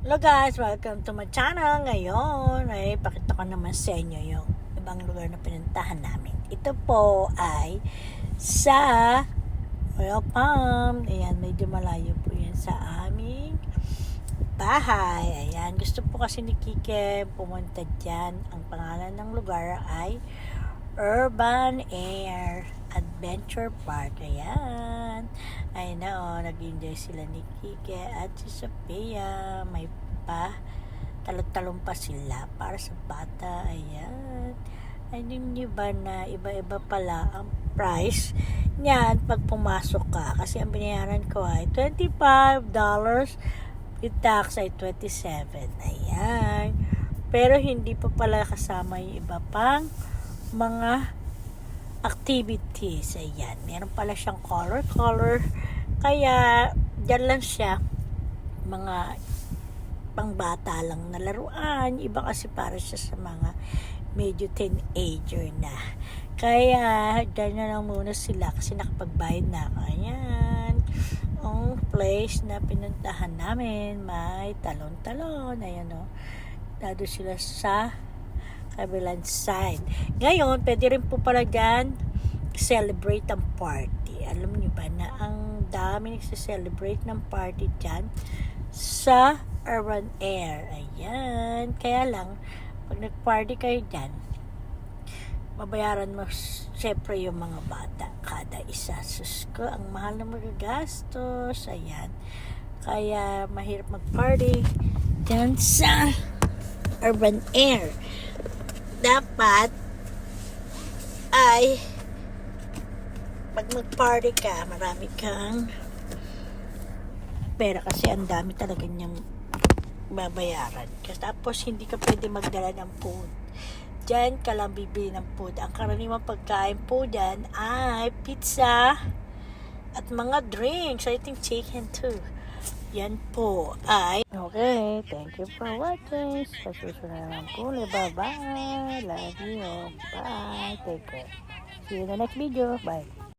Hello guys, welcome to my channel. Ngayon ay pakita ko naman sa inyo yung ibang lugar na pinuntahan namin. Ito po ay sa Palm. Ayan, medyo malayo po yan sa aming bahay. Ayan, gusto po kasi ni Kike pumunta dyan. Ang pangalan ng lugar ay Urban Air Adventure Park. Ayan. Ay na oh, nag-enjoy sila ni Kike at si Sophia. May pa talon-talon pa sila para sa bata. Ayan. Ay nyo ba na iba-iba pala ang price niyan pag pumasok ka. Kasi ang binayaran ko ay $25 yung tax ay 27. Ayan. Pero hindi pa pala kasama yung iba pang mga activities. Ayan. Meron pala siyang color-color. Kaya, dyan lang siya. Mga pangbata lang na laruan. Iba kasi para siya sa mga medyo teenager na. Kaya, dyan na lang muna sila kasi nakapagbayad na ako. Ayan. Ang place na pinuntahan namin, may talon-talon. Ayan o. Dado sila sa kabilang side. Ngayon, pwede rin po pala dyan celebrate ang party. Alam niyo ba na ang dami nagse-celebrate ng party dyan sa Urban Air. Ayan. Kaya lang, pag nag-party kayo dyan, babayaran mo syempre yung mga bata kada isa. Sus ko, ang mahal na magagastos. Ayan. Kaya mahirap mag-party dyan sa Urban Air dapat ay pag mag-party ka, marami kang pera kasi ang dami talaga niyang babayaran. Kasi tapos hindi ka pwede magdala ng food. Diyan ka lang bibili ng food. Ang karaniwang pagkain po dyan ay pizza at mga drinks. I think chicken too. Yan po ay... Okay, thank you for watching. Sa susunod na lang po. Bye-bye. Love you. Bye. Take care. See you in the next video. Bye.